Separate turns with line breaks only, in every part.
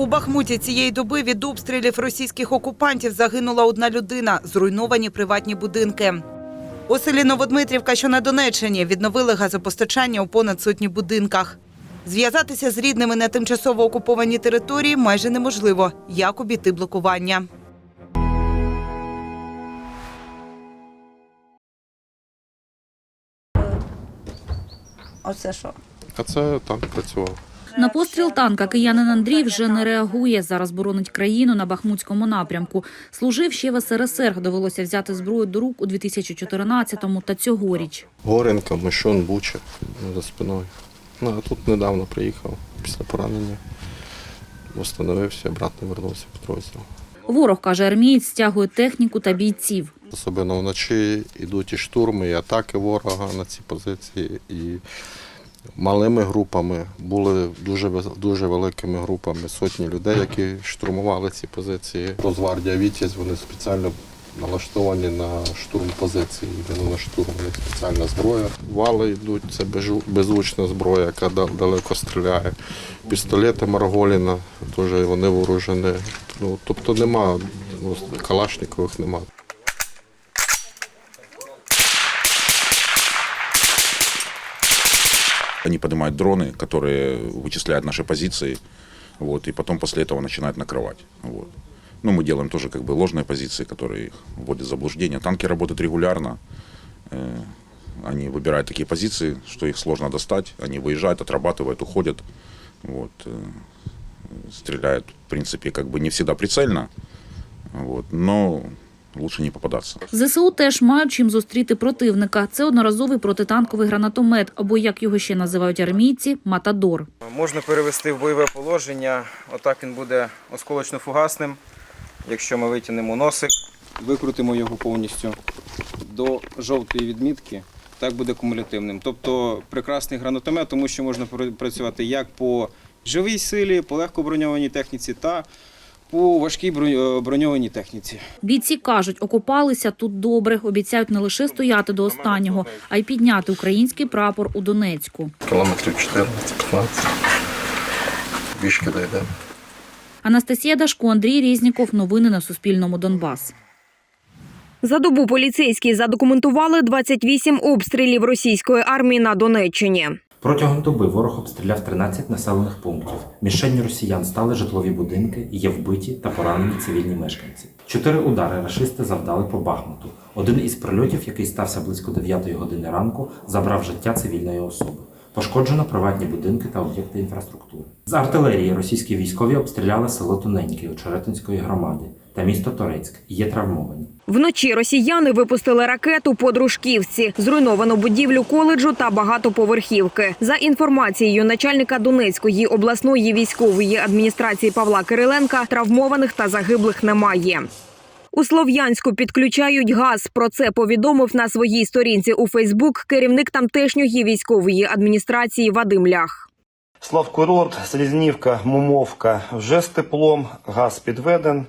У Бахмуті цієї доби від обстрілів російських окупантів загинула одна людина, зруйновані приватні будинки. У селі Новодмитрівка, що на Донеччині, відновили газопостачання у понад сотні будинках. Зв'язатися з рідними на тимчасово окупованій території майже неможливо. Як обійти блокування?
Оце що?
А це танк працював.
На постріл танка киянин Андрій вже не реагує. Зараз боронить країну на Бахмутському напрямку. Служив ще в СРСР. Довелося взяти зброю до рук у 2014-му та цьогоріч.
Горенка, Мишон, Буча за спиною. Ну, а тут недавно приїхав після поранення. Встановився, обратно вернувся в підрозділ.
Ворог, каже армієць, стягує техніку та бійців.
Особливо вночі йдуть і штурми, і атаки ворога на ці позиції. І малими групами були дуже, дуже великими групами сотні людей, які штурмували ці позиції. Розвардія Вітязь, вони спеціально налаштовані на штурм позиції, йдемо на штурм, них спеціальна зброя. Вали йдуть, це беззвучна зброя, яка далеко стріляє. Пістолети Марголіна, теж вони вооружені. Ну, тобто нема, ну, калашникових нема.
Они поднимают дроны, которые вычисляют наши позиции, вот, и потом после этого начинают накрывать. Вот. Ну, мы делаем тоже как бы ложные позиции, которые их вводят в заблуждение. Танки работают регулярно. э, Они выбирают такие позиции, что их сложно достать. Они выезжают, отрабатывают, уходят. Вот. э, Стреляют, в принципе, как бы не всегда прицельно. Вот. Но лучше не попадаться.
ЗСУ теж мають чим зустріти противника. Це одноразовий протитанковий гранатомет, або як його ще називають армійці, матадор.
Можна перевести в бойове положення. Отак він буде осколочно-фугасним. Якщо ми витягнемо носик, викрутимо його повністю до жовтої відмітки, так буде кумулятивним. Тобто прекрасний гранатомет, тому що можна пр- працювати як по живій силі, по легкоброньованій техніці та по важкій е, броньованій техніці.
Бійці кажуть, окопалися тут добре. Обіцяють не лише стояти до останнього, а й підняти український прапор у Донецьку.
Кілометрів 14-15. Вішки дійдемо.
Анастасія Дашко, Андрій Різніков. Новини на Суспільному. Донбас.
За добу поліцейські задокументували 28 обстрілів російської армії на Донеччині.
Протягом доби ворог обстріляв 13 населених пунктів. Мішенню росіян стали житлові будинки, є вбиті та поранені цивільні мешканці. Чотири удари рашисти завдали по Бахмуту. Один із прильотів, який стався близько 9 години ранку, забрав життя цивільної особи. Пошкоджено приватні будинки та об'єкти інфраструктури. З артилерії російські військові обстріляли село Тоненьке Очеретинської громади та місто Торецьк. Є травмовані.
Вночі росіяни випустили ракету по Дружківці, зруйновано будівлю коледжу та багатоповерхівки. За інформацією начальника Донецької обласної військової адміністрації Павла Кириленка, травмованих та загиблих немає. У Слов'янську підключають газ. Про це повідомив на своїй сторінці у Фейсбук керівник тамтешньої військової адміністрації Вадим Лях.
Славкурорт, Селезнівка, Мумовка вже з теплом, газ підведен.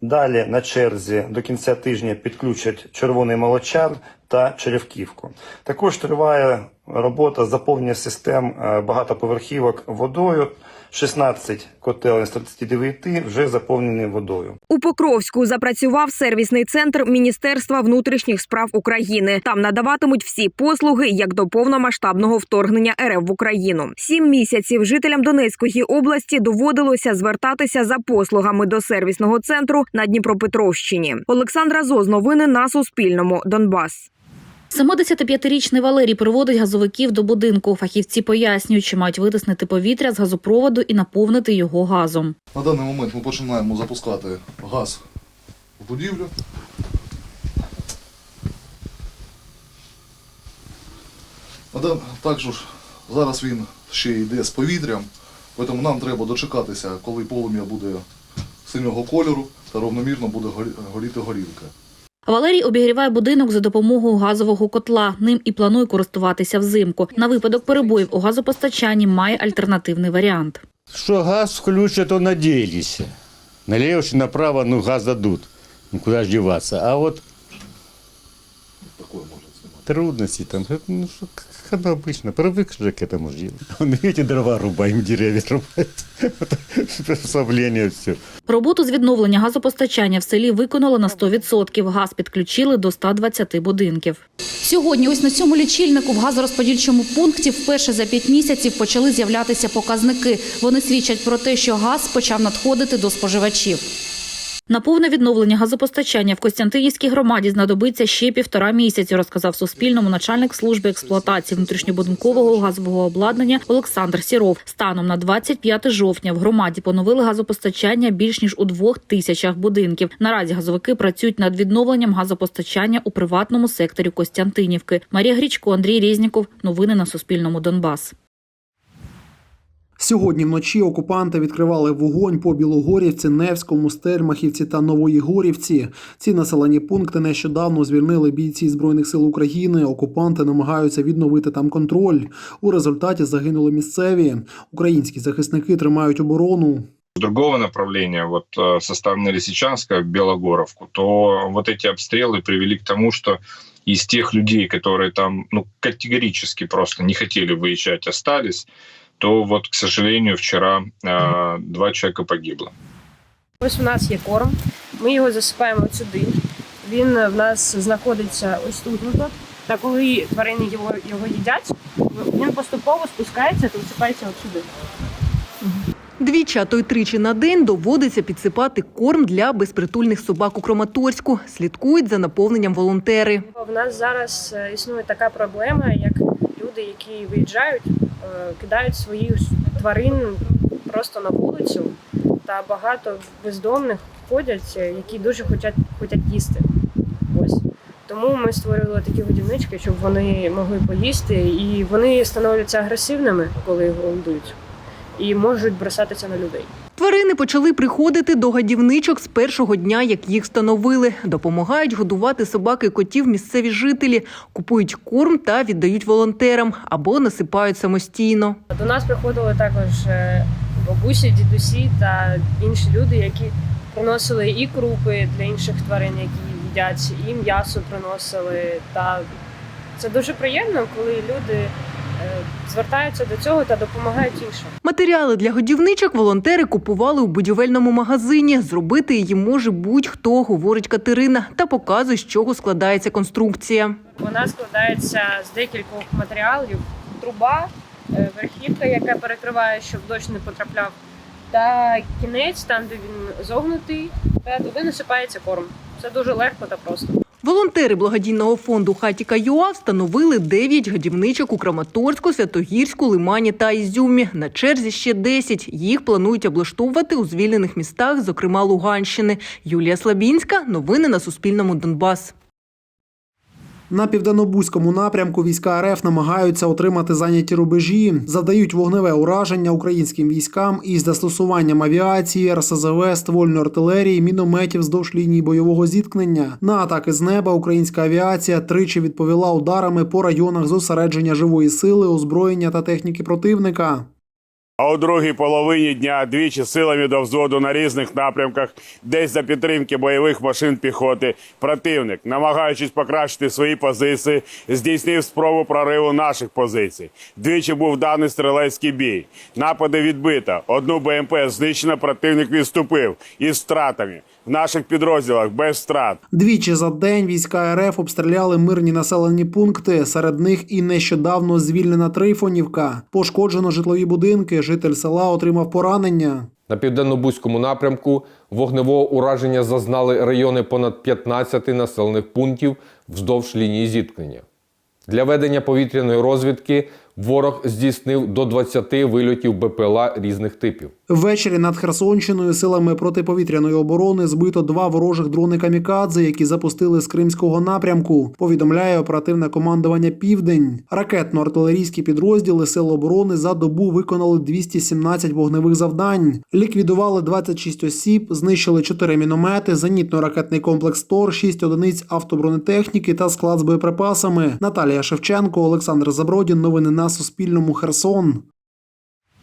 Далі на черзі до кінця тижня підключать червоний молочар та черевківку. Також триває робота заповнення систем е, багатоповерхівок водою. 16 котелень з 39 вже заповнені водою.
У Покровську запрацював сервісний центр Міністерства внутрішніх справ України. Там надаватимуть всі послуги як до повномасштабного вторгнення РФ в Україну. Сім місяців жителям Донецької області доводилося звертатися за послугами до сервісного центру на Дніпропетровщині. Олександра Зоз, новини на Суспільному. Донбас.
75-річний Валерій приводить газовиків до будинку. Фахівці пояснюють, що мають витиснути повітря з газопроводу і наповнити його газом.
На даний момент ми починаємо запускати газ в будівлю. Також зараз він ще йде з повітрям, тому нам треба дочекатися, коли полум'я буде синього кольору та равномірно буде горіти горілка.
Валерій обігріває будинок за допомогою газового котла. Ним і планує користуватися взимку. На випадок перебоїв у газопостачанні має альтернативний варіант.
Що газ включат, то надіялися. Наліво чи направо, ну, газ дадуть. Ну, куди ж діватися. А вот
Такое можна знімати.
трудности там. Это, Ну, что, как оно обычно, привык же к этому жить. Он, видите, дрова рубаем, деревья рубаем. Приспособление все.
Роботу з відновлення газопостачання в селі виконали на 100%. Газ підключили до 120 будинків. Сьогодні ось на цьому лічильнику в газорозподільчому пункті вперше за 5 місяців почали з'являтися показники. Вони свідчать про те, що газ почав надходити до споживачів. На повне відновлення газопостачання в Костянтинівській громаді знадобиться ще півтора місяці, розказав Суспільному начальник служби експлуатації внутрішньобудинкового газового обладнання Олександр Сіров. Станом на 25 жовтня в громаді поновили газопостачання більш ніж у двох тисячах будинків. Наразі газовики працюють над відновленням газопостачання у приватному секторі Костянтинівки. Марія Грічко, Андрій Різніков. Новини на Суспільному. Донбас.
Сьогодні вночі окупанти відкривали вогонь по Білогорівці, Невському, Стельмахівці та Новоєгорівці. Ці населені пункти нещодавно звільнили бійці збройних сил України. Окупанти намагаються відновити там контроль. У результаті загинули місцеві. Українські захисники тримають оборону.
с другого направления, вот э, со стороны Лисичанска в Белогоровку, то вот эти обстрелы привели к тому, что из тех людей, которые там ну, категорически просто не хотели выезжать, остались, то вот, к сожалению, вчера э, два человека погибло.
Ось у нас є корм, ми його засипаємо от сюди. Він в нас знаходиться ось тут. тут. Та коли тварини його, його їдять, він поступово спускається та висипається от сюди.
Двічі, а то й тричі на день доводиться підсипати корм для безпритульних собак у Краматорську. Слідкують за наповненням волонтери.
В нас зараз е, існує така проблема, як люди, які виїжджають, кидають своїх тварин просто на вулицю, та багато бездомних ходять, е, які дуже хочуть, хочуть їсти. Ось. Тому ми створили такі годівнички, щоб вони могли поїсти, і вони становляться агресивними, коли голодують, і можуть бросатися на людей.
Тварини почали приходити до гадівничок з першого дня, як їх встановили. Допомагають годувати собак і котів місцеві жителі, купують корм та віддають волонтерам або насипають самостійно.
До нас приходили також е, бабусі, дідусі та інші люди, які приносили і крупи для інших тварин, які їдять, і м'ясо приносили. Та це дуже приємно, коли люди звертаються до цього та допомагають іншим.
Матеріали для годівничок волонтери купували у будівельному магазині. Зробити її може будь-хто, говорить Катерина, та показує, з чого складається конструкція.
Вона складається з декількох матеріалів: труба, е, верхівка, яка перекриває, щоб дощ не потрапляв, та кінець, там де він зогнутий, та туди насипається корм. Це дуже легко та просто.
Волонтери благодійного фонду Хатіка ЮА встановили 9 годівничок у Краматорську, Святогірську, Лимані та Ізюмі. На черзі ще 10. Їх планують облаштовувати у звільнених містах, зокрема Луганщини. Юлія Слабінська. Новини на Суспільному. Донбас.
На південнобузькому напрямку війська РФ намагаються отримати зайняті рубежі, завдають вогневе ураження українським військам із застосуванням авіації, РСЗВ, ствольної артилерії, мінометів вздовж лінії бойового зіткнення. На атаки з неба українська авіація тричі відповіла ударами по районах зосередження живої сили, озброєння та техніки противника.
А у другій половині дня двічі силами до взводу на різних напрямках, десь за підтримки бойових машин піхоти, противник, намагаючись покращити свої позиції, здійснив спробу прориву наших позицій. Двічі був даний стрілецький бій. Напади відбито. Одну БМП знищено, противник відступив із втратами. В наших підрозділах без втрат.
Двічі за день війська РФ обстріляли мирні населені пункти. Серед них і нещодавно звільнена Трифонівка. Пошкоджено житлові будинки. Житель села отримав поранення.
На південно-бузькому напрямку вогневого ураження зазнали райони понад 15 населених пунктів вздовж лінії зіткнення. Для ведення повітряної розвідки ворог здійснив до 20 вильотів БПЛА різних типів.
Ввечері над Херсонщиною силами протиповітряної оборони збито два ворожих дрони камікадзе, які запустили з кримського напрямку. Повідомляє оперативне командування Південь. Ракетно-артилерійські підрозділи Сил оборони за добу виконали 217 вогневих завдань. Ліквідували 26 осіб, знищили 4 міномети, зенітно-ракетний комплекс ТОР, 6 одиниць автобронетехніки та склад з боєприпасами. Наталія Шевченко, Олександр Забродін. Новини на Суспільному. Херсон.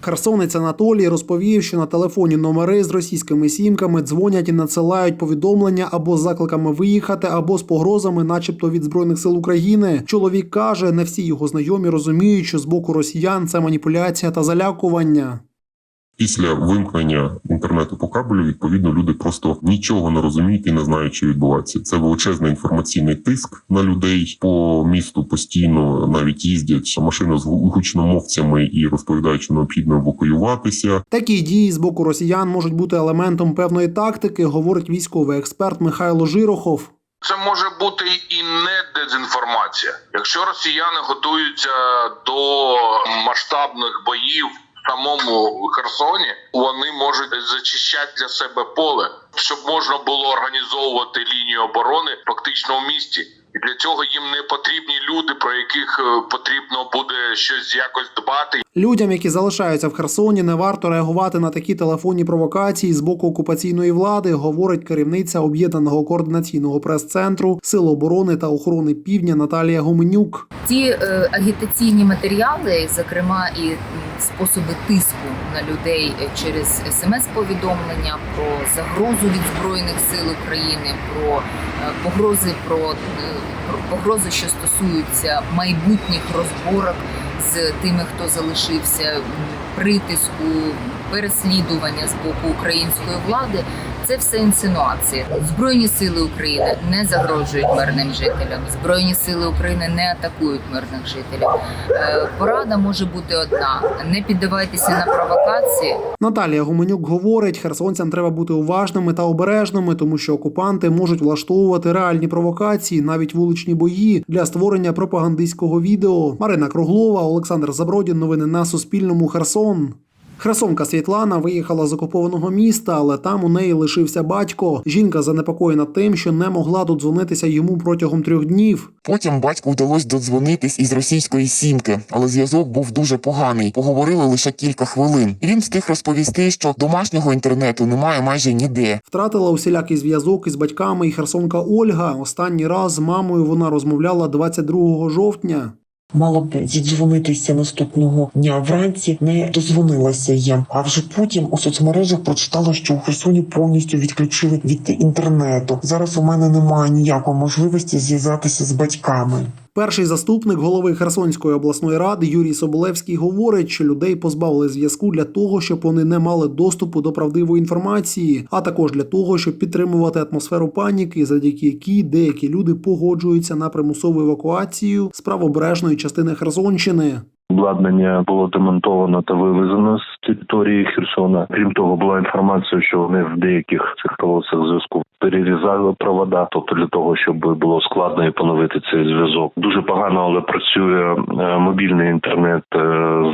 Херсонець Анатолій розповів, що на телефоні номери з російськими сімками дзвонять і надсилають повідомлення або з закликами виїхати, або з погрозами, начебто від збройних сил України. Чоловік каже, не всі його знайомі розуміють, що з боку росіян це маніпуляція та залякування.
Після вимкнення інтернету по кабелю, відповідно, люди просто нічого не розуміють і не знають, що відбувається. Це величезний інформаційний тиск на людей по місту постійно навіть їздять машини з гучномовцями і розповідають, що необхідно евакуюватися.
Такі дії з боку росіян можуть бути елементом певної тактики, говорить військовий експерт Михайло Жирохов.
Це може бути і не дезінформація. Якщо росіяни готуються до масштабних боїв самому Херсоні, вони можуть зачищати для себе поле, щоб можна було організовувати лінію оборони фактично в місті. І для цього їм не потрібні люди, про яких е, потрібно буде щось якось дбати.
Людям, які залишаються в Херсоні, не варто реагувати на такі телефонні провокації з боку окупаційної влади, говорить керівниця об'єднаного координаційного прес-центру Сил оборони та охорони Півдня Наталія Гуменюк.
Ті е, агітаційні матеріали, зокрема і способи тиску на людей через смс-повідомлення про загрозу від збройних сил України, про е, погрози про, е, про погрози, що стосуються майбутніх розборок з тими, хто залишився, притиску, переслідування з боку української влади. Це все інсинуації. Збройні сили України не загрожують мирним жителям. Збройні сили України не атакують мирних жителів. Е, Порада може бути одна: не піддавайтеся на провокації.
Наталія Гуменюк говорить, херсонцям треба бути уважними та обережними, тому що окупанти можуть влаштовувати реальні провокації, навіть вуличні бої для створення пропагандистського відео. Марина Круглова, Олександр Забродін. Новини на Суспільному. Херсон. Херсонка Світлана виїхала з окупованого міста, але там у неї лишився батько. Жінка занепокоєна тим, що не могла додзвонитися йому протягом трьох днів.
Потім батьку вдалося додзвонитись із російської сімки, але зв'язок був дуже поганий. Поговорили лише кілька хвилин. І він встиг розповісти, що домашнього інтернету немає майже ніде.
Втратила усілякий зв'язок із батьками і херсонка Ольга. Останній раз з мамою вона розмовляла 22 жовтня.
Мала б зідзвонитися наступного дня вранці, не дозвонилася я. А вже потім у соцмережах прочитала, що у Херсоні повністю відключили від інтернету. Зараз у мене немає ніякої можливості зв'язатися з батьками.
Перший заступник голови Херсонської обласної ради Юрій Соболевський говорить, що людей позбавили зв'язку для того, щоб вони не мали доступу до правдивої інформації, а також для того, щоб підтримувати атмосферу паніки, завдяки якій деякі люди погоджуються на примусову евакуацію з правобережної частини Херсонщини.
Обладнання було демонтовано та вивезено з території Херсона. Крім того, була інформація, що вони в деяких цих колосах зв'язку перерізали провода, тобто для того, щоб було складно і поновити цей зв'язок. Дуже погано, але працює е, мобільний інтернет е,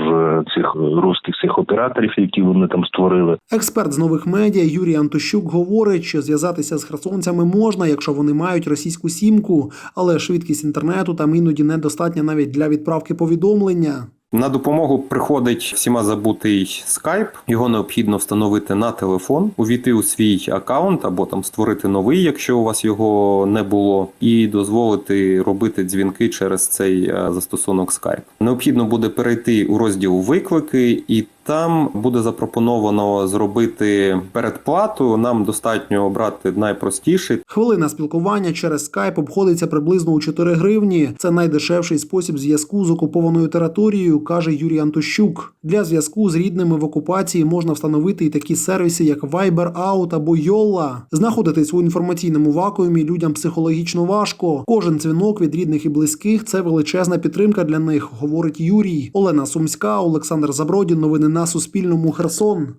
з цих русських цих операторів, які вони там створили.
Експерт з нових медіа Юрій Антощук говорить, що зв'язатися з херсонцями можна, якщо вони мають російську сімку, але швидкість інтернету там іноді недостатня навіть для відправки повідомлення.
На допомогу приходить всіма забутий скайп. Його необхідно встановити на телефон, увійти у свій аккаунт або там створити новий, якщо у вас його не було, і дозволити робити дзвінки через цей е, застосунок Skype. Необхідно буде перейти у розділ виклики і. Там буде запропоновано зробити передплату. Нам достатньо обрати найпростіший.
Хвилина спілкування через скайп обходиться приблизно у 4 гривні. Це найдешевший спосіб зв'язку з окупованою територією, каже Юрій Антощук. Для зв'язку з рідними в окупації можна встановити і такі сервіси, як Viber Out або Yolla. Знаходитись у інформаційному вакуумі людям психологічно важко. Кожен дзвінок від рідних і близьких це величезна підтримка для них, говорить Юрій. Олена Сумська, Олександр Забродін. Новини на Суспільному. Херсон.